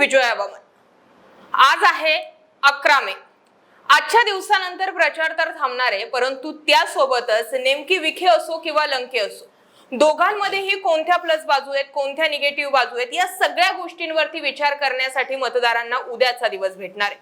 विजया बमन आज आहे अकरा मे. आजच्या दिवसानंतर प्रचार तर थांबणार आहे परंतु त्यासोबतच नेमकी विखे असो किंवा लंके असो दोघांमध्येही कोणत्या प्लस बाजू आहेत कोणत्या निगेटिव्ह बाजू आहेत या सगळ्या गोष्टींवरती विचार करण्यासाठी मतदारांना उद्याचा दिवस भेटणार आहे.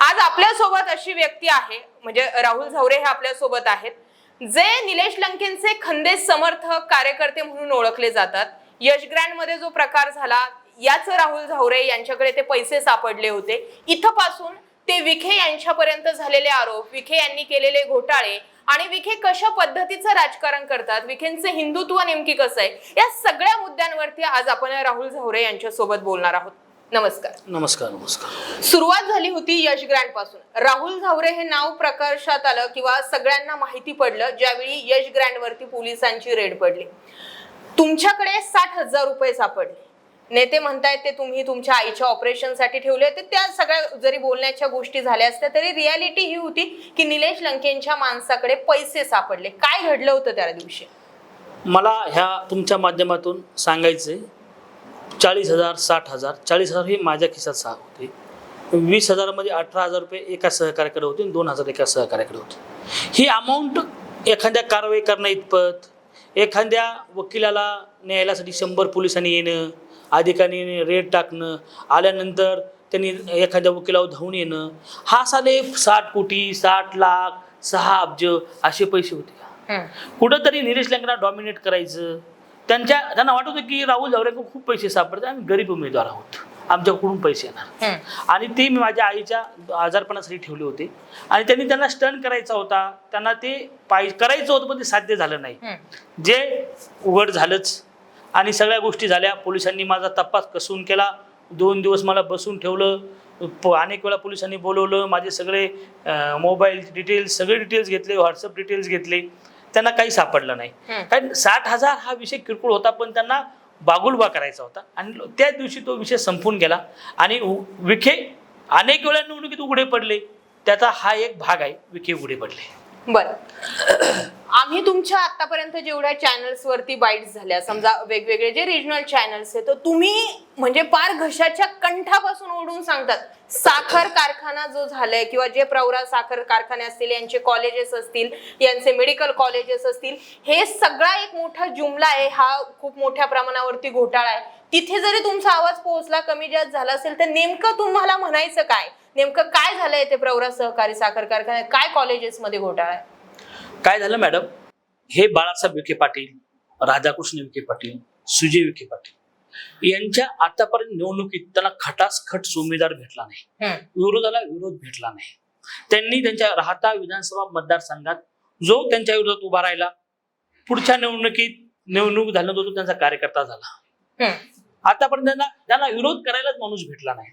आज आपल्यासोबत अशी व्यक्ती आहे म्हणजे राहुल झवरे हे आपल्यासोबत आहेत जे निलेश लंकेंचे खंदे समर्थक कार्यकर्ते म्हणून ओळखले जातात. यश ग्रँडमध्ये जो प्रकार झाला याच राहुल झावरे यांच्याकडे ते पैसे सापडले होते. इथपासून ते विखे यांच्यापर्यंत झालेले आरोप विखे यांनी केलेले घोटाळे आणि विखे कशा पद्धतीचं राजकारण करतात विखेंचे हिंदुत्व नेमकी कसं आहे या सगळ्या मुद्द्यांवरती आज आपण राहुल झावरे यांच्या सोबत बोलणार आहोत. नमस्कार. नमस्कार नमस्कार. सुरुवात झाली होती यश ग्रँडपासून राहुल झावरे हे नाव प्रकाशात आलं किंवा सगळ्यांना माहिती पडलं ज्यावेळी यश ग्रँड वरती पोलिसांची रेड पडली. तुमच्याकडे साठ हजार रुपये सापडले. नेते म्हणतायत ते तुम्ही तुमच्या आईच्या ऑपरेशनसाठी ठेवले होते. त्या सगळ्या जरी बोलण्याच्या गोष्टी झाल्या असत्या तरी रियालिटी ही होती की निलेश लंकेंच्या माणसाकडे पैसे सापडले. काय घडलं होतं त्या दिवशी? मला ह्या तुमच्या माध्यमातून सांगायचे चाळीस हजार साठ हजार चाळीस हजार हे माझ्या खिशात सहा होते. वीस हजारामध्ये अठरा हजार रुपये एका सहकार्याकडे होते आणि दोन हजार एका सहकार्याकडे होते. ही अमाऊंट एखाद्या कारवाई करणं इतपत एखाद्या वकिलाला न्यायालयासाठी शंभर पोलिसांनी येणं अधिकाऱ्यांनी रेड टाकणं आल्यानंतर त्यांनी एखाद्या वकिलावर धावून येणं हा साले साठ कोटी साठ लाख सहा अब्ज असे पैसे होते. कुठंतरी निलेश लंकेला डॉमिनेट करायचं. त्यांच्या त्यांना वाटत होतं की राहुल जावरेकर खूप पैसे सापडतात आम्ही गरीब उमेदवार आहोत. आमच्याकडून पैसे येणार. आणि ते मी माझ्या आईच्या आजारपणासाठी ठेवले होते. आणि त्यांनी त्यांना स्टन करायचा होता. त्यांना ते पाय करायचं होतं पण ते साध्य झालं नाही. जे उघड झालंच आणि सगळ्या गोष्टी झाल्या. पोलिसांनी माझा तपास कसून केला. दोन दिवस मला बसून ठेवलं. प- अनेक वेळा पोलिसांनी बोलवलं. माझे सगळे मोबाईल डिटेल्स सगळे डिटेल्स घेतले. व्हॉट्सअप डिटेल्स घेतले. त्यांना काही सापडलं नाही. कारण साठ हजार हा विषय किरकोळ होता पण त्यांना बागुलबा करायचा होता. आणि त्या दिवशी तो विषय संपून गेला. आणि विखे अनेक वेळा निवडणुकीत उघडे पडले. त्याचा हा एक भाग आहे. विखे उघडे पडले. बर. आम्ही तुमच्या आतापर्यंत जेवढ्या चॅनल्स वरती बाईट्स झाल्या समजा वेगवेगळे जे रिजनल चॅनल्स आहेत तर तुम्ही म्हणजे पार घशाच्या कंठापासून ओढून सांगतात साखर कारखाना जो झालाय किंवा जे प्रवरा साखर कारखाने असतील यांचे कॉलेजेस असतील यांचे मेडिकल कॉलेजेस असतील हे सगळा एक मोठा जुमला आहे हा खूप मोठ्या प्रमाणावरती घोटाळा आहे. तिथे जरी तुमचा आवाज पोहोचला कमी जास्त झाला असेल तर नेमकं तुम्हाला म्हणायचं काय? नेमकं काय झालंय ते प्रवरा सहकारी साखर कारखान्यात? काय कॉलेजेस मध्ये घोटाळा आहे? काय झालं मॅडम हे बाळासाहेब विखे पाटील राधाकृष्ण विखे पाटील सुजय विखे पाटील यांच्या आतापर्यंत निवडणुकीत त्यांना खटासखट उमेदवार भेटला नाही. विरोधाला विरोध भेटला नाही. त्यांनी त्यांच्या राहता विधानसभा मतदारसंघात जो त्यांच्या विरोधात उभा राहिला पुढच्या निवडणुकीत निवडणूक झाल्यानंतर तो त्यांचा कार्यकर्ता झाला. आतापर्यंत त्यांना त्यांना विरोध करायलाच माणूस भेटला नाही.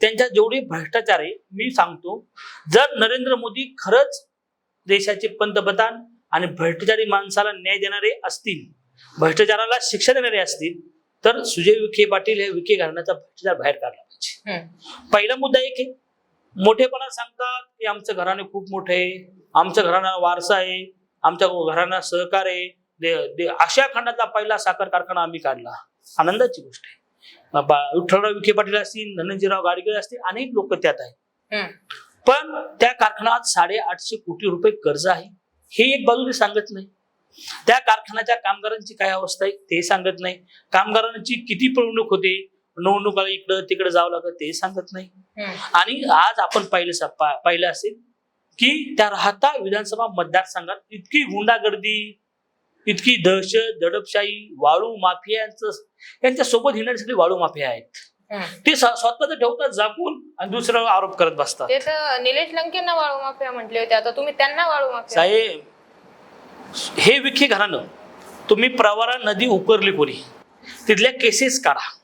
त्यांच्या जेवढे भ्रष्टाचार आहे मी सांगतो जर नरेंद्र मोदी खरंच देशाचे पंतप्रधान आणि भ्रष्टाचारी माणसाला न्याय देणारे असतील भ्रष्टाचाराला शिक्षा देणारे असतील तर सुजय विखे पाटील हे विखे घराण्याचा भ्रष्टाचार बाहेर काढला पाहिजे. पहिला मुद्दा एक आहे. मोठेपणा सांगतात की आमचं घराणे खूप मोठं आहे आमच्या घराणा वारसा आहे आमच्या घराणा सहकार आहे. आशिया खंडातला पहिला साखर कारखाना आम्ही काढला. आनंदाची गोष्ट आहे. विठ्ठलराव विखे पाटील असतील धनंजयराव गाडगे असतील अनेक लोक त्यात आहेत. पण त्या कारखान्यात साडेआठशे कोटी रुपये कर्ज आहे. हे एक बाजू ते सांगत नाही. त्या कारखान्याच्या कामगारांची काय अवस्था आहे ते सांगत नाही. कामगारांची किती पिळवणूक होते निवडणुकाला इकडं तिकडे जावं लागत ते सांगत नाही. आणि आज आपण पाहिलं पाहिलं असेल की त्या राहता विधानसभा मतदारसंघात इतकी गुंडागर्दी इतकी दहशत दडपशाही वाळू माफियांचं यांच्या सोबत सगळे वाळू माफिया आहेत. ते स्व- स्वतःच ठेवतात झाकून आणि दुसरं आरोप करत बसतात. ते तर निलेश लंकेंना वाळू माफिया म्हटले होते. आता तुम्ही त्यांना वाळू माफिया साहेब हे विखे घरानं तुम्ही प्रवारा नदी उकरली कोणी? तिथल्या केसेस काढा.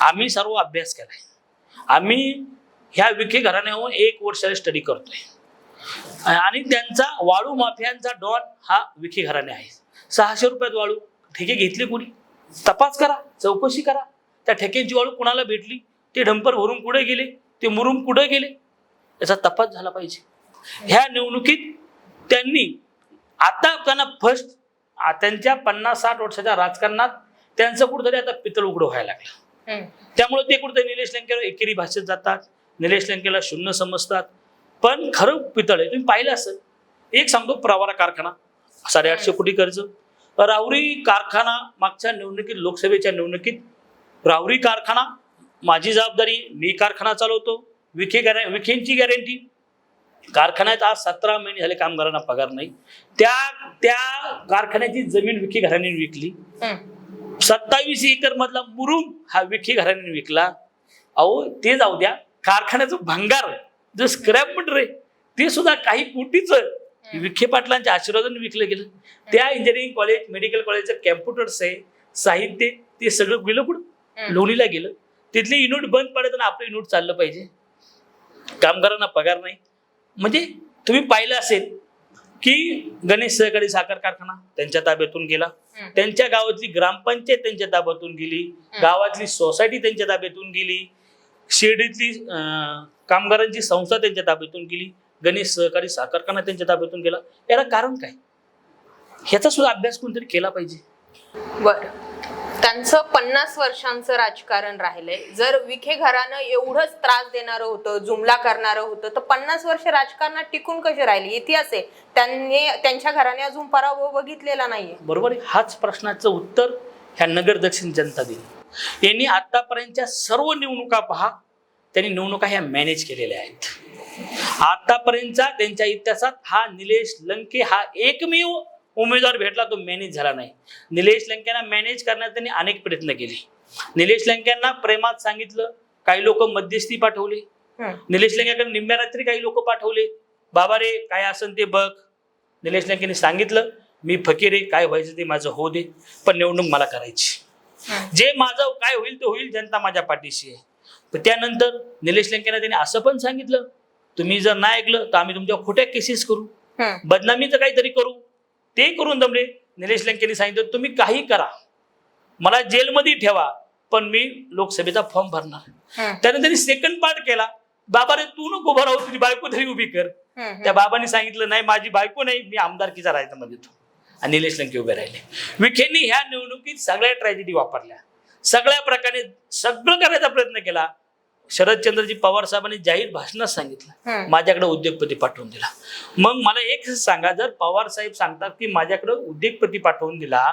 आम्ही सर्व अभ्यास केलाय. आम्ही ह्या विखे घराण्याहून एक वर्षाला स्टडी करतोय. आणि त्यांचा वाळू माफियांचा डॉन हा विखे घराणे आहे. सहाशे रुपयात वाळू. ठेके घेतली कोणी? तपास करा चौकशी करा. त्या ठेक्यांची वाळू कुणाला भेटली? ते डंपर भरून कुठे गेले? ते मुरुम कुठे गेले? याचा तपास झाला पाहिजे. ह्या निवडणुकीत त्यांनी आता त्यांना फर्स्ट त्यांच्या पन्नास साठ वर्षाच्या राजकारणात त्यांचं कुठंतरी आता पितळ उघडं व्हायला लागलं. त्यामुळे ते कुठे निलेश लंकेला एकेरी भाषेत जातात. निलेश लंकेला शून्य समजतात. पण खरं पितळ आहे. तुम्ही पाहिलं असं एक सांगतो प्रवारा कारखाना. साडेआठशे कोटी कर्ज. राहुरी कारखाना मागच्या निवडणुकीत लोकसभेच्या निवडणुकीत राहुरी कारखाना माझी जबाबदारी मी कारखाना चालवतो विखे गॅर विखेंची गॅरंटी. कारखान्यात आज सतरा महिने झाले कामगारांना पगार नाही. त्या त्या कारखान्याची जमीन विखे घराण्याने विकली. सत्तावीस एकर मधला मुरुम हा विखे घराण्याने विकला. अहो ते जाऊ द्या. कारखान्याचं भंगार जो स्क्रॅप मटेरियल ते सुद्धा काही कोटीच विखे पाटलांच्या आशीर्वादाने विकलं गेलं. त्या इंजिनिअरिंग कॉलेज मेडिकल कॉलेजचं कॅम्प्युटर्स आहे साहित्य ते सगळं गेलं कुठं. लोणीला गेलं. तिथले युनिट बंद पडत आणि आपलं युनिट चाललं पाहिजे. कामगारांना पगार नाही. म्हणजे तुम्ही पाहिलं असेल की गणेश सहकारी साखर कारखाना त्यांच्या ताब्यातून गेला. त्यांच्या गावातली ग्रामपंचायत त्यांच्या ताब्यातून गेली. गावातली सोसायटी त्यांच्या ताब्यातून गेली. शिर्डीतली कामगारांची संस्था त्यांच्या ताब्यातून गेली. गणेश सहकारी साखर कारखाना त्यांच्या ताब्यातून गेला याला कारण काय? ह्याचा सुद्धा अभ्यास कोणतरी केला पाहिजे. बर. त्यांचं पन्नास वर्षांचं राजकारण राहिलंय. जर विखे घरानं एवढंच त्रास देणारं होतं जुमला करणारं होतं तर पन्नास वर्ष राजकारणात टिकून कसे राहिले? इतिहास आहे. त्यांनी त्यांच्या घराने अजून पराभव बघितलेला नाहीये. बरोबर हाच प्रश्नाचं उत्तर ह्या नगर दक्षिण जनता दिली. यांनी आतापर्यंतच्या सर्व निवडणुका पहा. त्यांनी निवडणुका ह्या मॅनेज केलेल्या आहेत. आतापर्यंतचा त्यांच्या इतिहासात हा निलेश लंके हा एकमेव उमेदवार भेटला तो मॅनेज झाला नाही. निलेश लंकेंना मॅनेज करण्यात त्यांनी अनेक प्रयत्न केले. निलेश लंकेंना प्रेमात सांगितलं काही लोक मध्यस्थी पाठवले. निलेश लंकेकडे निम्म्या रात्री काही लोक पाठवले. बाबा रे काय असन ते बघ. निलेश लंकेने सांगितलं मी फकीर आहे काय व्हायचं ते माझं होऊ दे पण निवडणूक मला करायची. जे माझं काय होईल ते होईल जनता माझ्या पाठीशी आहे. त्यानंतर निलेश लंकेने त्यांनी असं पण सांगितलं तुम्ही जर नाही ऐकलं तर आम्ही तुमच्या खोट्या केसेस करू. बदनामीचं काहीतरी करू. ते करून दमले. निलेश लंकेने सांगितलं तुम्ही काही करा. मला जेलमध्ये ठेवा पण मी लोकसभेचा फॉर्म भरणार. त्यानंतर त्यांनी सेकंड पार्ट केला. बाबा रे तू नको उभा राहू तुझी बायको तरी उभी कर. त्या बाबांनी सांगितलं नाही माझी बायको नाही मी आमदारकीचा राहायचा मध्ये तो आणि निलेश लंके उभे राहिले. विखेंनी ह्या निवडणुकीत सगळ्या ट्रॅजेडी वापरल्या. सगळ्या प्रकारे सगळं करायचा प्रयत्न केला. शरदचंद्रजी पवार साहेबांनी जाहीर भाषणात सांगितलं. माझ्याकडे उद्योगपती पाठवून दिला. मग मला एक सांगा जर पवार साहेब सांगतात की माझ्याकडे उद्योगपती पाठवून दिला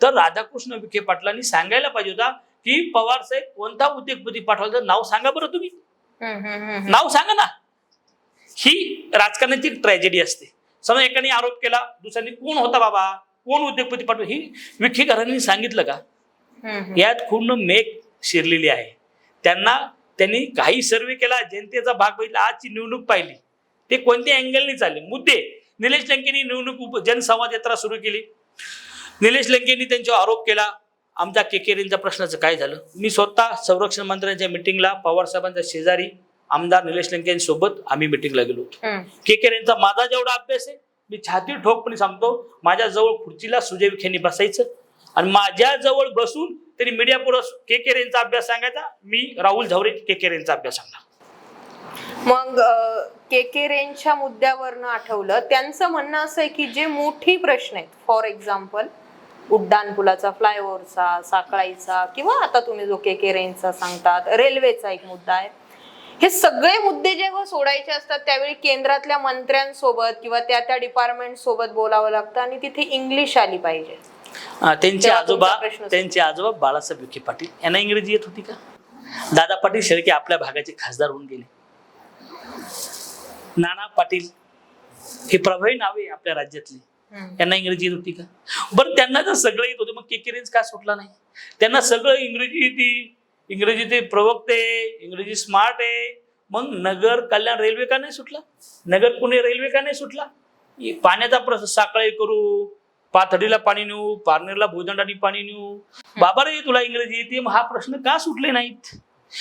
तर राधाकृष्ण विखे पाटलांनी सांगायला पाहिजे होता की पवार साहेब कोणता उद्योगपती पाठवला? तर नाव सांगा बरं तुम्ही. नाव सांगा ना. ही राजकारणाची ट्रॅजेडी असते. समजा एकाने आरोप केला दुसऱ्याने कोण होता बाबा? कोण उद्योगपती पाठव ही विखे घरांनी सांगितलं का. यात पूर्ण मेघ शिरलेली आहे. त्यांना त्यांनी काही सर्वे केला जनतेचा भाग बघितला आजची निवडणूक पाहिली. ते कोणत्या अँगलने चालले? मुद्दे. निलेश लंकेनी निवडणूक उप- जनसंवाद यात्रा सुरू केली. निलेश लंकेनी त्यांच्यावर आरोप केला आमच्या केकेरींच्या प्रश्नाचं काय झालं? मी स्वतः संरक्षण मंत्र्यांच्या मिटिंगला पवार साहेबांच्या शेजारी आमदार निलेश लंकेंसोबत आम्ही मिटिंगला गेलो. होतो हम्म. केकेर यांचा माझा जेवढा अभ्यास आहे मी छाती ठोकपणे सांगतो माझ्या जवळ खुर्चीला सुजय विखेंनी बसायचं आणि माझ्या जवळ बसून त्यांनी मीडिया पुढं केकेर यांचा अभ्यास सांगायचा मी राहुल झावरे के यांचा अभ्यास सांगणार. मग केकेरेंच्या मुद्द्यावरनं आठवलं त्यांचं म्हणणं असं आहे की जे मोठी प्रश्न आहेत फॉर एक्झाम्पल उड्डाण पुलाचा फ्लायओव्हरचा साखळाईचा किंवा आता तुम्ही जो केकेरेंचा सांगतात रेल्वेचा एक मुद्दा आहे. हे सगळे मुद्दे जेव्हा सोडायचे असतात त्यावेळी केंद्रातल्या मंत्र्यांसोबत किंवा त्या त्या डिपार्टमेंट सोबत बोलावं लागतं आणि तिथे इंग्लिश आली पाहिजे. अं, त्यांचे तेव्हा आजोबा प्रश्न. त्यांचे आजोबा बाळासाहेब विखे पाटील. यांना इंग्रजी येत होती का? दादा पाटील शेळके आपल्या भागाचे खासदार होऊन गेले. नाना पाटील हे प्रभावी नावे आपल्या राज्यातली. हम्म. यांना इंग्रजी येत होती का? बरं त्यांना जर सगळं येत होतं मग केकेरेंज का सुटला नाही? त्यांना सगळं इंग्रजी येते. इंग्रजी ते प्रवक्ते इंग्रजी स्मार्ट आहे. मग नगर कल्याण रेल्वे का नाही सुटला? नगर पुणे रेल्वे का नाही सुटला? हे पाण्याचा प्रश्न साखळी करू पाथडीला पाणी नेऊ पारनेरला भोजंडानी पाणी नेऊ. बाबा रे तुला इंग्रजी येते? मग हा प्रश्न का सुटले नाहीत?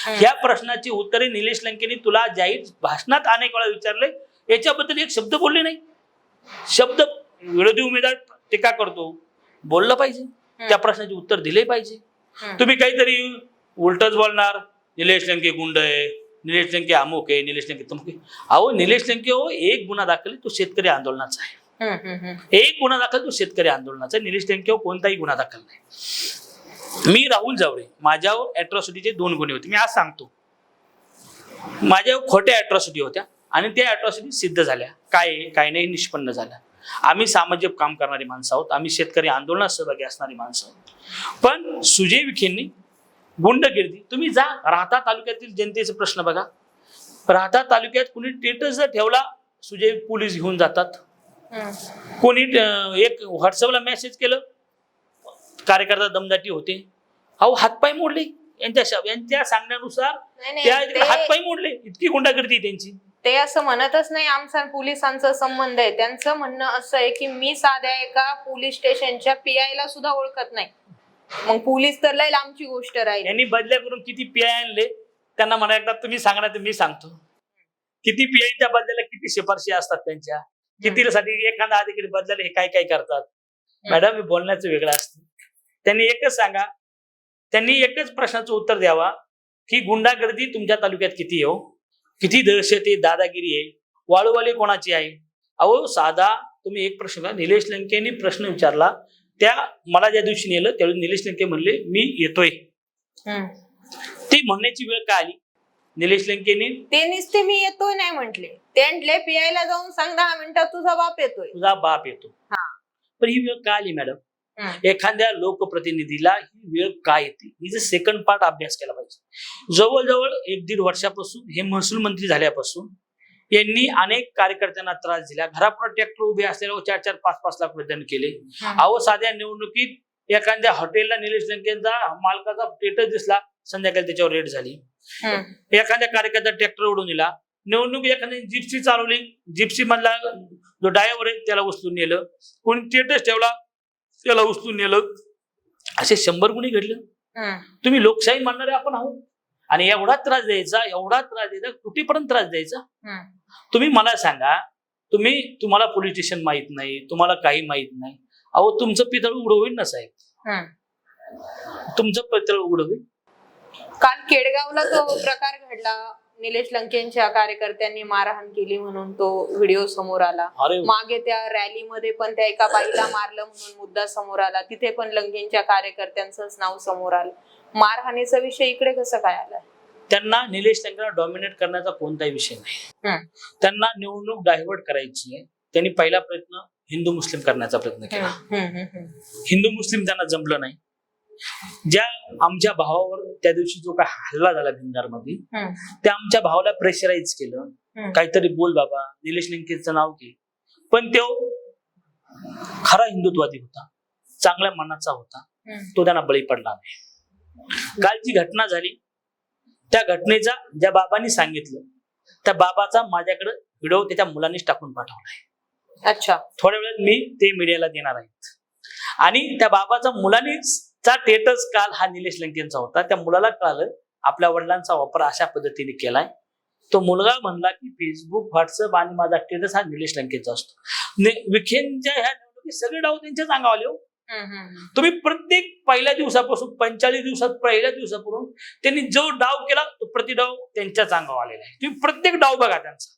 ह्या प्रश्नाची उत्तरे निलेश लंकेने तुला जाहीर भाषणात अनेक वेळा विचारले. याच्याबद्दल एक शब्द बोलले नाही. शब्द विरोधी उमेदवार टीका करतो. बोललं पाहिजे. त्या प्रश्नाचे उत्तर दिले पाहिजे. तुम्ही काहीतरी उलटच बोलणार. निलेश लंके गुंड आहे. निलेश लंके अमुक आहे. निलेश लंके तमुक आहे. अहो निलेश लंके हो एक गुन्हा दाखल तो शेतकरी आंदोलनाचा आहे. एक गुन्हा दाखल तो शेतकरी आंदोलनाचा. निलेश लंके हो, कोणताही गुन्हा दाखल नाही. मी राहुल जावळे माझ्यावर अॅट्रॉसिटीचे दोन गुन्हे होते. मी आज सांगतो. माझ्यावर खोट्या अॅट्रॉसिटी होत्या आणि त्या अॅट्रॉसिटी सिद्ध झाल्या. काय काय नाही? निष्पन्न झाल्या. आम्ही सामाजिक काम करणारी माणसं आहोत. आम्ही शेतकरी आंदोलनात सहभागी असणारी माणसं आहोत. पण सुजय विखेंनी गुंडगिर्दी तुम्ही जा राहता तालुक्यातील जनतेचे प्रश्न बघा. राहता तालुक्यात कुणी टेटस जर ठेवला सुजय पोलीस घेऊन जातात. कोणी एक व्हॉट्सअपला मेसेज केलं कार्यकर्ता दमदाटी होते. अहो हातपाय मोडले. यांच्या यांच्या सांगण्यानुसार त्या हातपाय मोडले. इतकी गुंडागर्दी त्यांची. ते असं म्हणतच नाही आमचा पोलिसांचा संबंध आहे. त्यांचं म्हणणं असं आहे की मी साध्या एका पोलीस स्टेशनच्या पीआय ला सुद्धा ओळखत नाही. मग पोलीस तर लय लांबची गोष्ट राहील. यांनी बदल्या करून किती पीआय आणले त्यांना म्हणा एकदा तुम्ही सांगणार मी सांगतो. किती पीआयच्या बदल्याला किती शिफारशी असतात त्यांच्या? किती एखादा अधिकारी बदल्याला हे काय काय करतात मॅडम हे बोलण्याचं वेगळं असतं. त्यांनी एकच सांगा. त्यांनी एकच प्रश्नाचं उत्तर द्यावा. की गुंडागर्दी तुमच्या तालुक्यात किती हो? किती दहशत आहे दादागिरी आहे? वाळूवाली कोणाची आहे? अहो साधा तुम्ही एक प्रश्न निलेश लंकेनी प्रश्न विचारला. त्या मला ज्या दिवशी नेलं त्यावेळी निलेश लंके म्हणले मी येतोय. ती म्हणण्याची वेळ काय आली? निलेश लंकेनी? ते नुसते मी येतोय नाही म्हंटले. ते म्हटले पीआय ला जाऊन सांग दहा मिनिटात तुझा बाप येतोय. तुझा बाप येतो. हा. पण ही वेळ का आली मॅडम? हम्म. एखाद्या लोकप्रतिनिधीला ही वेळ काय येते? हिचा सेकंड पार्ट अभ्यास केला पाहिजे. जवळजवळ एक दीड वर्षापासून हे महसूल मंत्री झाल्यापासून यांनी अनेक कार्यकर्त्यांना त्रास दिला. घरापुढे ट्रॅक्टर उभे असलेल्या चार चार पाच पाच लाख रुपये केले. हम्म. अहो साध्या निवडणुकीत एखाद्या हॉटेलला निलेश लंकेचा मालकाचा स्टेटस दिसला. संध्याकाळी त्याच्यावर रेड झाली. एखाद्या कार्यकर्ता ट्रॅक्टर उडून दिला. निवडणूक एखाद्याने जिप्सी चालवली. जिप्सी मधला जो ड्रायव्हर आहे त्याला उचलून नेलं. कोणी स्टेटस ठेवला त्याला उचलून नेलं. असे शंभर गुन्हे घडले. तुम्ही लोकशाही मानणारे आपण आहोत. आणि एवढा त्रास द्यायचा एवढा त्रास द्यायचा कुठेपर्यंत त्रास द्यायचा. तुम्ही मला सांगा तुम्ही तुम्हाला पोलीस स्टेशन माहीत नाही तुम्हाला काही माहीत नाही. अहो तुमचं पितळ उघड होईल ना साहेब. तुमचं पितळ उघड होईल? काल केडगावला तो प्रकार घडला. निलेश लंकेंच्या कार्यकर्त्यांनी मारहाण केली म्हणून तो व्हिडिओ समोर आला. मागे त्या रॅलीमध्ये पण त्या एका बाईला मारलं म्हणून मुद्दा समोर आला. तिथे पण लंकेंच्या कार्यकर्त्यांचंच नाव समोर आलं. मारहाणीचा विषय इकडे कसं काय आलाय? त्यांना निलेश लंकेला डॉमिनेट करण्याचा कोणताही विषय नाही. त्यांना निवडणूक डायव्हर्ट करायची आहे. त्यांनी पहिला प्रयत्न हिंदू मुस्लिम करण्याचा प्रयत्न केला. हिंदू मुस्लिम त्यांना जमलं नाही. ज्या आमच्या भावावर त्या दिवशी जो काय हल्ला झाला भिंगारमध्ये. त्या आमच्या भावाला प्रेशराईज केलं. काहीतरी बोल बाबा निलेश लंकेचं नाव घे. पण तो खरा हिंदुत्वादी होता. चांगल्या मनाचा होता. तो त्यांना बळी पडला नाही. काल जी घटना झाली त्या घटनेचा ज्या बाबांनी सांगितलं त्या बाबाचा माझ्याकडे व्हिडिओ त्याच्या मुलांनीच टाकून पाठवलाय. अच्छा. थोड्या वेळात मी ते मीडियाला देणार आहेत आणि त्या बाबाचा मुलांनीचा स्टेटस काल हा निलेश लंकेंचा होता. त्या मुलाला कळालं आपल्या वडिलांचा वापर अशा पद्धतीने केलाय. तो मुलगा म्हणला की फेसबुक व्हॉट्सअप आणि माझा स्टेटस हा निलेश लंकेचा असतो. ने- विखेंच्या ह्या निवडणुकीत सगळे डाव त्यांच्याच अंगावर आले हो. तुम्ही प्रत्येक पहिल्या दिवसापासून पंचाळीस दिवसात पहिल्या दिवसापासून त्यांनी जो डाव केला तो प्रति डाव त्यांच्याच अंगावर आलेला आहे. तुम्ही प्रत्येक डाव बघा त्यांचा.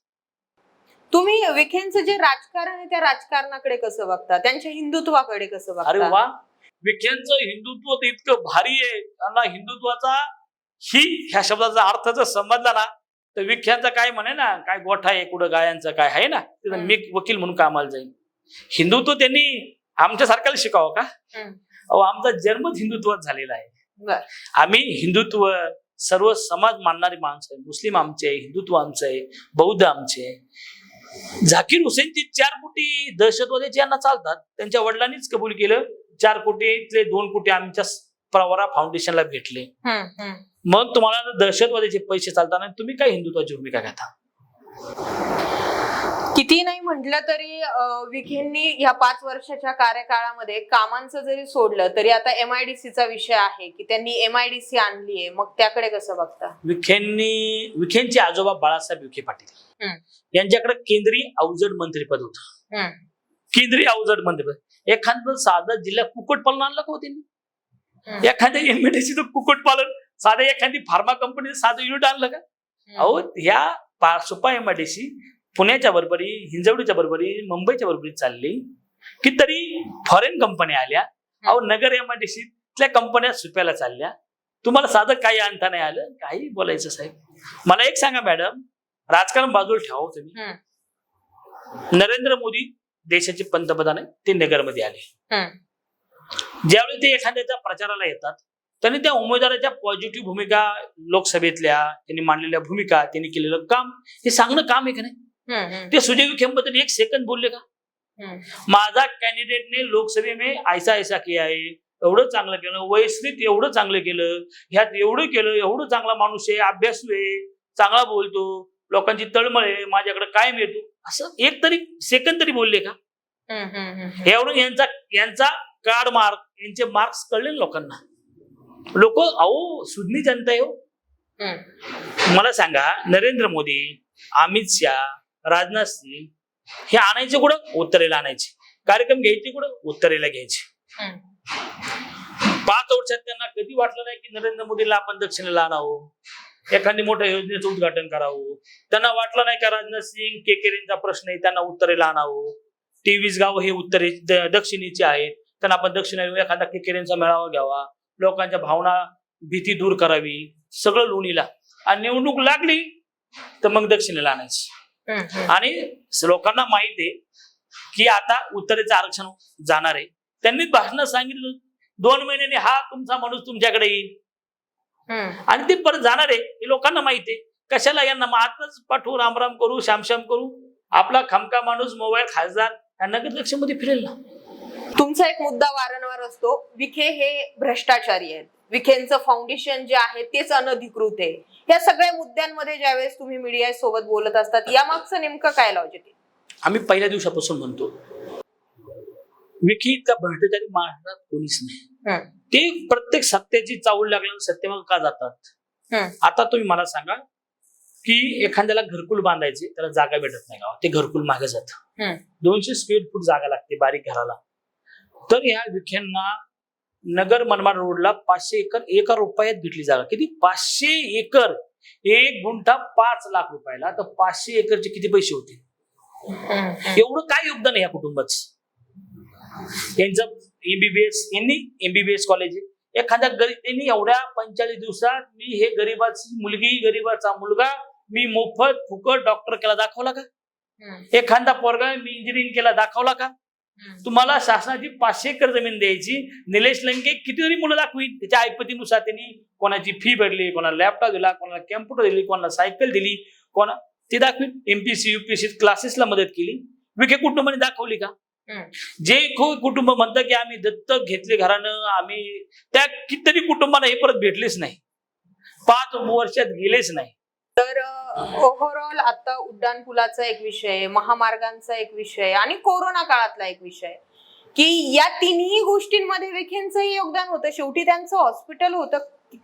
तुम्ही विखेंचं जे राजकारण आहे त्या राजकारणाकडे कसं बघता? त्यांच्या हिंदुत्वाकडे कसं अरे बघता? वा! विखेंचं हिंदुत्व तर इतकं भारी आहे. त्यांना हिंदुत्वाचा ही ह्या शब्दाचा अर्थ जर समजला ना तर विख्यांचा काय म्हणे ना काय गोठा आहे कुठं गायांचं काय आहे ना? तिथं. मी वकील म्हणून कामाला जाईल हिंदुत्व त्यांनी आमच्यासारख्याला शिकावं का. अहो आमचा जन्मच हिंदुत्वात झालेला आहे. आम्ही हिंदुत्व सर्व समाज मानणारी माणसं आहे. मुस्लिम आमचे आहे हिंदुत्व आमचं आहे बौद्ध आमचे आहे. झाकीर हुसेनची चार कोटी दहशतवाद्याचे यांना चालतात. त्यांच्या वडिलांनीच कबूल केलं. चार कोटीतले दोन कोटी आमच्या प्रवरा फाउंडेशनला भेटले. मग तुम्हाला दहशतवाद्याचे पैसे चालताना तुम्ही काय हिंदुत्वाची भूमिका घेता? किती नाही म्हटलं तरी विखेंनी ह्या पाच वर्षाच्या कार्यकाळामध्ये कामांचं जरी सोडलं तरी आता एमआयडीसीचा विषय आहे की त्यांनी एमआयडीसी आणली आहे. मग त्याकडे कसं बघता? विखेंनी विखेंचे आजोबा बाळासाहेब विखे पाटील. यांच्याकडे केंद्रीय अवजड मंत्रीपद होतं. केंद्रीय अवजड मंत्रीपद. एखादं साधं जिल्ह्यात कुक्कुटपालन आणलं का हो त्यांनी? हम्म. एखाद्या एमएडीसीचं कुक्कुटपालन साधं एखादी फार्मा कंपनीचं साधं युनिट आणलं का? अहो ह्या सुपा एमआयडीसी पुण्याच्या बरोबरी हिंजवडीच्या बरोबरी मुंबईच्या बरोबरी चालली. की तरी फॉरेन कंपन्या आल्या. अहो नगर एमआयडीसी त्या कंपन्या सुप्याला चालल्या. तुम्हाला साधं काही आणता नाही आलं? काही बोलायचं साहेब? मला एक सांगा मॅडम राजकारण बाजूला ठेवा हो तुम्ही. नरेंद्र मोदी देशाचे पंतप्रधान आहे ते नगरमध्ये आले. ज्यावेळी ते एखाद्याच्या प्रचाराला येतात त्यांनी त्या उमेदवाराच्या पॉझिटिव्ह भूमिका लोकसभेतल्या त्यांनी मांडलेल्या भूमिका त्यांनी केलेलं काम हे सांगणं काम आहे का नाही. ते सुजय विखेंबद्दल एक सेकंद बोलले का. माझा कॅन्डिडेटने लोकसभे में ऐसा ऐसा किया आहे एवढं चांगलं केलं वैश्विक एवढं चांगलं केलं ह्यात एवढं केलं एवढं चांगला माणूस आहे अभ्यासू आहे चांगला बोलतो लोकांची तळमळ आहे माझ्याकडे काय मिळतो असं? एक तरी सेकंद तरी बोलले का. एवढून यांचा यांचा कार्ड मार्क यांचे मार्क्स कळले लोकांना. लोक अहो सुज्ञी जनता हो. मला सांगा नरेंद्र मोदी अमित शहा राजनाथ सिंग हे आणायचे कुठं? उत्तरेला आणायचे. कार्यक्रम घ्यायचे कुठं? उत्तरेला घ्यायचे. पाच वर्षात त्यांना कधी वाटलं नाही की नरेंद्र मोदीला आपण दक्षिणेला आणावं? एखादी मोठ्या योजनेचं उद्घाटन करावं. त्यांना वाटलं नाही का राजनाथ सिंग केकेरींचा प्रश्न आहे त्यांना उत्तरेला आणावं तेवीस गाव हे उत्तरे दक्षिणेचे आहेत. त्यांना आपण दक्षिणेला एखादा केकेरींचा मेळावा घ्यावा. लोकांच्या भावना भीती दूर करावी. सगळं लोणीला. आणि निवडणूक लागली तर मग दक्षिणेला आणायची. आणि लोकांना माहीत आहे की आता उत्तरेचं आरक्षण जाणार आहे. त्यांनी भाषणात सांगितलं. दोन महिन्याने हा तुमचा माणूस तुमच्याकडे येईल. आणि ते परत जाणार आहे हे लोकांना माहिती आहे. कशाला यांना मग आताच पाठवू रामराम करू श्यामश्याम करू? आपला खमका माणूस मोबाईल खासदार या नगर लक्षमध्ये फिरेल ना? तुमचा एक मुद्दा वारंवार असतो विखे हे भ्रष्टाचारी आहेत. विखेंचं फाउंडेशन जे आहे तेच अनधिकृत आहे. या सगळ्या मुद्द्यांमध्ये ज्यावेळेस तुम्ही मीडिया सोबत बोलत असतात या मागचं नेमकं काय लॉजिक आहे? आम्ही पहिल्या दिवसापासून म्हणतो विकी इतका भ्रष्टाचारी महाराष्ट्रात कोणीच नाही. ते प्रत्येक सत्याची चावल लागल्यानं सत्यमाग का जातात. आता तुम्ही मला सांगा की एखाद्याला घरकुल बांधायचे त्याला जागा भेटत नाही गावात. ते घरकुल मागे जात. दोनशे स्क्वेअर फूट जागा लागते बारीक घराला. तर या विखेंना नगर मनमाड रोडला पाचशे एकर एका रुपयात भेटली जागा. किती? पाचशे एकर. एक गुंठा पाच लाख रुपयाला. तर पाचशे एकरचे किती पैसे होते. एवढं काय योगदान आहे या कुटुंबाचं? यांचं एमबीबीएस यांनी एमबीबीएस कॉलेज एखाद्या गरीब त्यांनी एवढ्या पंचेचाळीस दिवसात मी हे गरीबाची मुलगी गरीबाचा मुलगा मी मोफत फुकट डॉक्टर केला दाखवला का. एखादा पोरगा मी इंजिनिअरिंग केला दाखवला का. तुम्हाला शासनाची पाचशे एकर जमीन द्यायची. निलेश लंके कितीतरी मुलं दाखवीत त्याच्या ऐपतीनुसार त्यांनी कोणाची फी भरली कोणाला लॅपटॉप दिला कोणाला कॅम्प्युटर दिली कोणाला सायकल दिली. कोणा ते दाखवीत एमपीसी युपीसी क्लासेसला मदत केली. विखे कुटुंबाने दाखवली का. जे खूप कुटुंब म्हणतं की आम्ही दत्तक घेतले घरानं आम्ही त्या कितीतरी कुटुंबांना हे परत भेटलेच नाही. पाच वर्षात गेलेच नाही. तर ओव्हरऑल आता उड्डाण पुलाचा एक विषय महामार्गांचा एक विषय आणि कोरोना काळातला एक विषय की या तिन्ही गोष्टींमध्ये विखेंचंही योगदान होतं. शेवटी त्यांचं हॉस्पिटल होतं.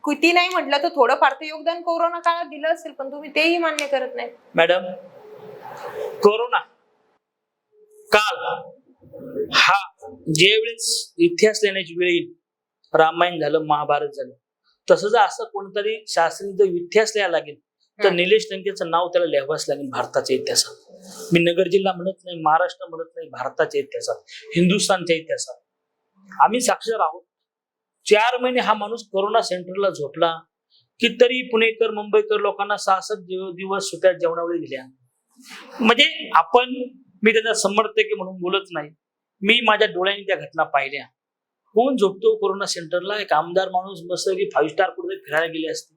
किती नाही म्हटलं तर थोडंफार ते योगदान कोरोना काळात दिलं असेल पण तुम्ही तेही मान्य करत नाही. मॅडम कोरोना काल हा ज्यावेळेस इतिहास लिहिण्याची वेळ येईल रामायण झालं महाभारत झालं तसं जर असं कोणतरी शास्त्री जर इतिहास लिहायला लागेल तर. निलेश लंकेचं नाव त्याला लिहावंच लागेल भारताच्या इतिहासात. मी नगर जिल्हा म्हणत नाही महाराष्ट्र म्हणत नाही भारताच्या इतिहासात हिंदुस्थानच्या इतिहासात. आम्ही साक्षर आहोत. चार महिने हा माणूस कोरोना सेंटरला झोपला कितीतरी पुणेकर मुंबईकर लोकांना सहा सात दिव- दिवस सुट्या जेवणावळी दिल्या. म्हणजे आपण मी त्याचा समर्थक म्हणून बोलत नाही. मी माझ्या डोळ्यांनी त्या घटना पाहिल्या. कोण झोपतो कोरोना सेंटरला? एक आमदार माणूस मस्त की फाईव्ह स्टार कुठे फिरायला गेले असते.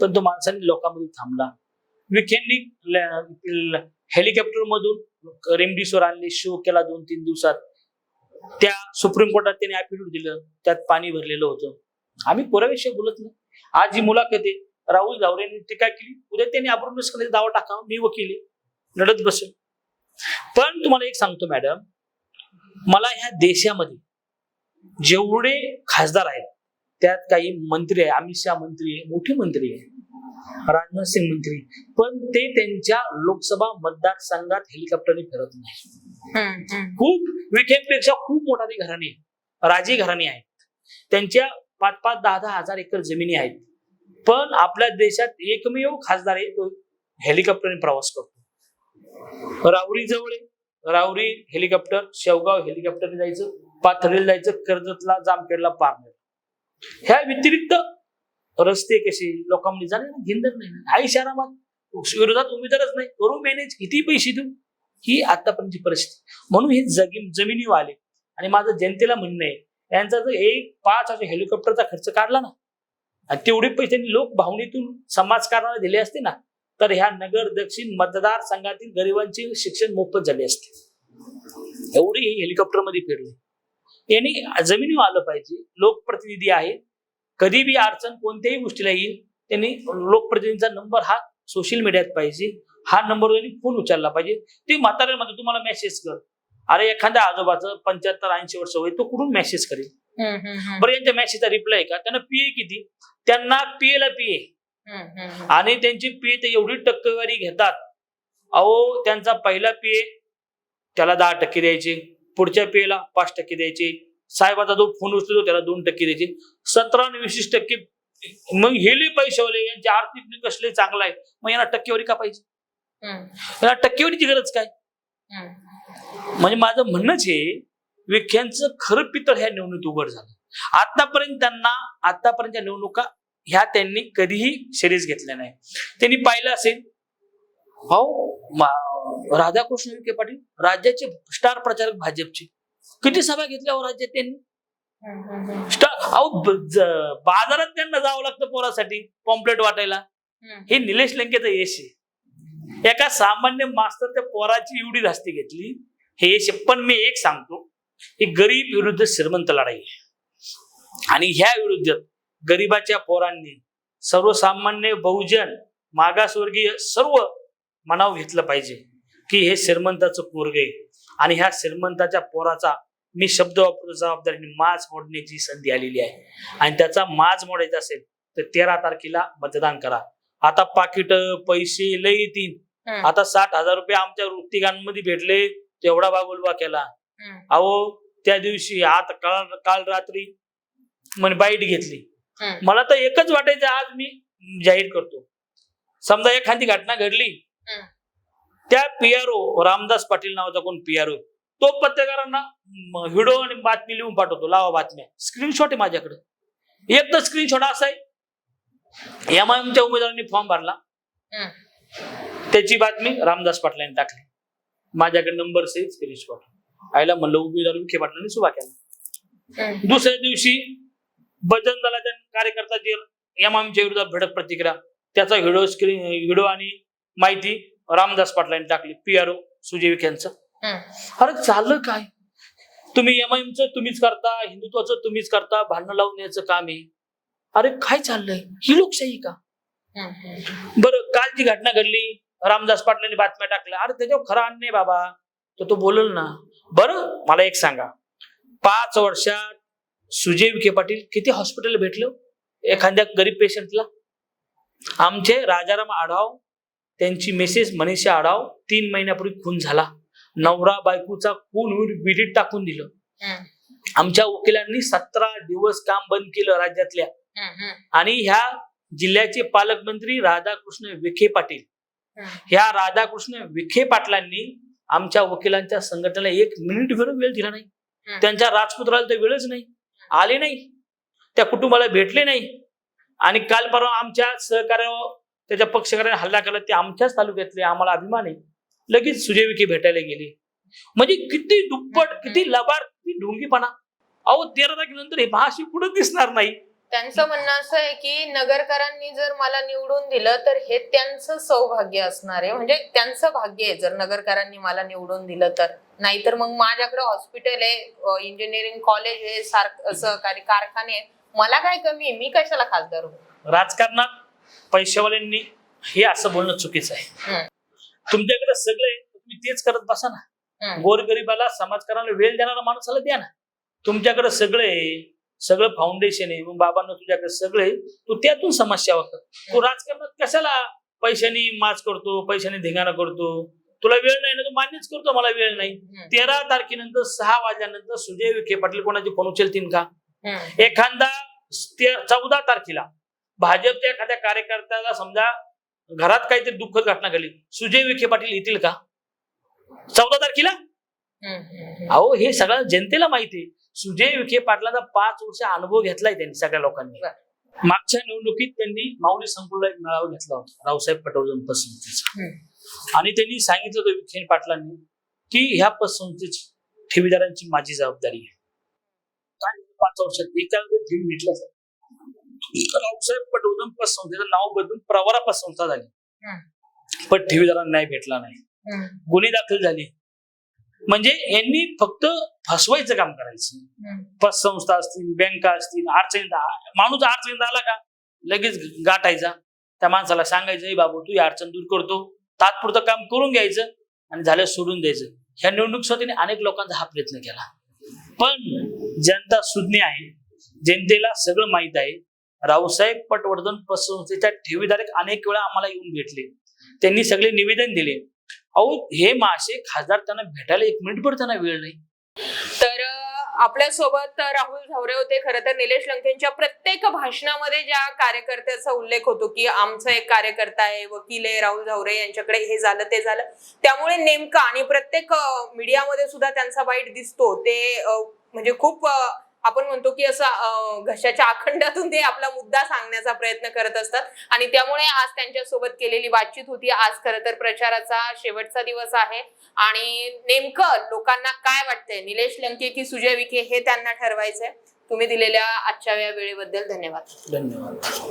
पण तो माणसाने लोकांमध्ये थांबला. विखेंनी हेलिकॉप्टर मधून रेमडिसिवर आणले शो केला दोन तीन दिवसात. त्या सुप्रीम कोर्टात त्यांनी ऍफिडेव्हिट दिलं. त्यात पाणी भरलेलं होतं. आम्ही पुराविषयी बोलत नाही. आज ही मुलाखत आहे राहुल जावरेंनी टीका केली. उद्या त्यांनी अब्रुमेश दावा टाकावा. मी वकील आहे. लढत बसेल. पण तुम्हाला एक सांगतो मॅडम मला ह्या देशामध्ये जेवढे खासदार आहेत त्यात काही मंत्री आहे अमित शहा मंत्री आहे मोठे मंत्री आहे राजनाथ सिंग मंत्री पण ते त्यांच्या लोकसभा मतदारसंघात हेलिकॉप्टरने फिरत नाही. खूप विखेपेक्षा खूप मोठाली घराणी आहे राजी घराणी आहेत. त्यांच्या पाच पाच दहा दहा हजार एकर जमिनी आहेत. पण आपल्या देशात एकमेव खासदार आहे तो हेलिकॉप्टरने प्रवास करतो. राहुरी जवळ आहे. रावरी हेलिकॉप्टर शेवगाव हेलिकॉप्टरने जायचं पाथरीला जायचं कर्जतला जामखेडला पारनेर ह्या व्यतिरिक्त रस्ते कसे? लोकांमध्ये जाणे ना गिंदर नाही. आई शहरामध्ये विरोधात उमेदवारच नाही. करू मॅनेज किती पैसे देऊ? ही आतापर्यंतची परिस्थिती. म्हणून हे जगी जमिनीवर आले आणि माझं जनतेला म्हणणं आहे यांचा जर एक पाच अशा हेलिकॉप्टरचा खर्च काढला ना तेवढे पैसे लोक भावनेतून समाजकारणाला दिले असते ना तर ह्या नगर दक्षिण मतदारसंघातील गरिबांचे शिक्षण मोफत झाले असते. एवढे हे हेलिकॉप्टरमध्ये फिरले. यांनी जमिनीवर आलं पाहिजे लोकप्रतिनिधी आहे कधी बी अडचण कोणत्याही गोष्टीला येईल त्यांनी लोकप्रतिनिधीचा नंबर हा सोशल मीडियात पाहिजे. हा नंबर त्यांनी फोन उचलला पाहिजे. ते म्हाताऱ्या मध्ये तुम्हाला मेसेज कर. अरे एखाद्या आजोबाचं पंच्याहत्तर ऐंशी वर्ष वय तो कुठून मेसेज करेल. बरं यांच्या मेसेजचा रिप्लाय का? त्यांना पीए किती? त्यांना पीए ला पीए. आणि त्यांची पीए ते एवढी टक्केवारी घेतात अहो त्यांचा पहिला पीए त्याला दहा टक्के द्यायचे पुढच्या PA ला पाच टक्के द्यायचे साहेबाचा जो फोन उचलतो त्याला दोन टक्के द्यायचे सतरा आणि वीस टक्के मग हेले पैशावाले यांचे आर्थिक लय चांगला आहे मग यांना टक्केवारी का पाहिजे? यांना टक्केवारीची गरज काय. म्हणजे माझं म्हणणंच हे विख्यांचं खरं पितळ ह्या निवडणुकीत उघड झालं. आतापर्यंत त्यांना आतापर्यंतच्या निवडणुका ह्या त्यांनी कधीही सिरीज घेतल्या नाही त्यांनी पाहिलं असेल भाऊ राधाकृष्ण विखे पाटील राज्याचे स्टार प्रचारक भाजपचे किती सभा घेतल्या हो राज्यात त्यांनी. स्टार बाजारात त्यांना जावं लागतं पोरासाठी पॉम्पलेट वाटायला. हे निलेश लंकेचं यश आहे एका सामान्य मास्तरच्या पोराची एवढी धास्ती घेतली हे यश आहे. पण मी एक सांगतो ही गरीब विरुद्ध श्रीमंत लढाई आहे आणि ह्या विरुद्ध गरीबाच्या पोरांनी सर्वसामान्य बहुजन मागासवर्गीय सर्व मनाव घेतलं पाहिजे की हे श्रीमंताचं पोरग आहे आणि ह्या श्रीमंताच्या पोराचा मी शब्द वापरतो जबाबदारीने माज मोडण्याची संधी आलेली आहे आणि त्याचा माज मोडायचा असेल तर तेरा तारखेला मतदान करा आता पाकिट पैसे लय येतील हम्म. आता साठ हजार रुपये आमच्या वृत्तिकांमध्ये भेटले तेवढा बागोलबा केला. अहो त्या दिवशी आता काल काल रात्री म्हणे बाईट घेतली. मला तर एकच वाटायचं आज मी जाहीर करतो. समजा एखादी घटना घडली. त्या पीआरओ रामदास पाटील नावाचा कोण पीआरओ तो पत्रकारांना व्हिडिओ आणि बातमी लिहून पाठवतो लावा बातम्या. स्क्रीनशॉट आहे माझ्याकडे. एक तर स्क्रीनशॉट असा आहे. एम च्या उमेदवारांनी फॉर्म भरला. त्याची बातमी रामदास पाटलांनी टाकली. माझ्याकडे नंबर सहित स्क्रीनशॉट आयला म्हणलं उमेदवार विखे पाटलांनी सुभा केला. दुसऱ्या दिवशी बजरंग दलाच्या कार्यकर्ता जे एमआमच्या विरोधात भडक प्रतिक्रिया त्याचा व्हिडिओ स्क्रीन व्हिडिओ आणि माहिती रामदास पाटलांनी टाकली पीआरओ सुजय विखे यांचं. हम्म. अरे चाललं काय? तुम्ही एमआयएमचं तुम्हीच करता हिंदुत्वाचं तुम्हीच करता भांडणं लावून याचं काम आहे. अरे काय चाललंय? ही लोकशाही का. बरं काल जी घटना घडली रामदास पाटलांनी बातम्या टाकल्या. अरे त्याच्यावर खरा अन्याय बाबा. तर तो बोलल ना. बरं मला एक सांगा. पाच वर्षात सुजय विखे पाटील किती हॉस्पिटल भेटले? एखाद्या गरीब पेशंटला आमचे राजाराम आढाव त्यांची मिसेस मनीषा आढाव तीन महिन्यापूर्वी खून झाला नवरा बायकोचा खून विडीत टाकून दिलं. आमच्या वकिलांनी सतरा दिवस काम बंद केलं राज्यातल्या. आणि ह्या जिल्ह्याचे पालकमंत्री राधाकृष्ण विखे पाटील. ह्या राधाकृष्ण विखे पाटलांनी आमच्या वकिलांच्या संघटनेला एक मिनिट वेळ वेळ दिला नाही. त्यांच्या राजपुत्राला तर वेळच नाही आले नाही. त्या कुटुंबाला भेटले नाही. आणि काल परवा आमच्या सहकार्यावर त्याच्या पक्षकार्याने हल्ला केला. ते आमच्याच तालुक्यातले आम्हाला अभिमान आहे. लगेच सुजय विखे भेटायला गेले. म्हणजे किती दुप्पट किती लबाड किती ढोंगीपणा. अहो तेरा तारखेनंतर हे भाषी पुढे दिसणार नाही? त्यांचं म्हणणं असं आहे की नगरकरांनी जर मला निवडून दिलं तर हे त्यांचं सौभाग्य असणार आहे. म्हणजे त्यांचं भाग्य आहे जर नगरकरांनी मला निवडून दिलं तर. नाहीतर मग माझ्याकडे हॉस्पिटल आहे इंजिनिअरिंग कॉलेज आहे सहकारी कारखाने. मला काय कमी आहे? मी कशाला खासदार हो राजकारणात पैशावाल्यांनी हे असं बोलणं चुकीचं आहे. तुमच्याकडे सगळे तुम्ही तेच करत बसा ना. गोरगरिबाला समाजकारणाला वेळ देणारा माणसाला द्या ना. तुमच्याकडे सगळे आहे, सगळं फाउंडेशन आहे मग बाबांना तुझ्याकडे सगळे तू त्यातून समस्या कर. तू राजकारणात कशाला पैशानी माच करतो पैशाने धिंगाणा करतो? तुला वेळ नाही ना तू मान्यच करतो मला वेळ नाही. तेरा तारखेनंतर सहा वाजल्यानंतर सुजय विखे पाटील कोणाचे फोन उचलतील का. एखादा चौदा तारखेला भाजपच्या एखाद्या कार्यकर्त्याला समजा घरात काहीतरी दुःखद घटना घडली सुजय विखे पाटील येतील का चौदा तारखेला. अहो हे सगळं जनतेला माहिती आहे सुजय विखे पाटलांचा पाच वर्ष अनुभव घेतलाय त्यांनी सगळ्या लोकांनी. मागच्या निवडणुकीत त्यांनी माऊली संकुलला एक मेळावा घेतला होता रावसाहेब पसंतीचा आणि त्यांनी सांगितलं होतं विखे पाटलांनी की ह्या पसंतीची ठेवीदारांची माझी जबाबदारी आहे. काय पाच वर्षात एका ठेवी घेतल्या रावसाहेब पटवर्धन पसंतीचं नाव बदलून प्रवरा पसंता झाली. पण ठेवीदारांना न्याय भेटला नाही. गुन्हे दाखल झाले. म्हणजे यांनी फक्त फसवायचं काम करायचं. पतसंस्था असतील बँका असतील अडचणीत माणूस अडचणीत आला का? लगेच गाठायचा. त्या माणसाला सांगायचं "ए बाबू तू ही अडचण दूर करतो. तात्पुरतं काम करून घ्यायचं आणि झालं सोडून द्यायचं. ह्या निवडणूक स्वतःने अनेक लोकांचा हा प्रयत्न केला. पण जनता सुज्ञ आहे. जनतेला सगळं माहीत आहे. रावसाहेब पटवर्धन पतसंस्थेच्या ठेवीदार अनेक वेळा आम्हाला येऊन भेटले. त्यांनी सगळे निवेदन दिले. अहो हे मासे खासदार त्यांना भेटायला एक मिनिटभर त्यांना वेळ नाही. आपल्यासोबत आपल्यासोबत राहुल झावरे होते. खरं तर निलेश लंकेंच्या प्रत्येक भाषणामध्ये ज्या कार्यकर्त्याचा उल्लेख होतो की आमचा एक कार्यकर्ता आहे वकील आहे राहुल झावरे यांच्याकडे हे झालं ते झालं. त्यामुळे नेमकं आणि प्रत्येक मीडियामध्ये सुद्धा त्यांचा वाईट दिसतो. ते म्हणजे खूप आपण म्हणतो की असं घशाच्या आखंडातून ते आपला मुद्दा सांगण्याचा प्रयत्न करत असतात. आणि त्यामुळे आज त्यांच्यासोबत केलेली बातचीत होती. आज खरं तर प्रचाराचा शेवटचा दिवस आहे. आणि नेमकं लोकांना काय वाटतंय? निलेश लंके की सुजय विखे हे त्यांना ठरवायचंय. तुम्ही दिलेल्या आजच्या या वेळेबद्दल धन्यवाद. धन्यवाद.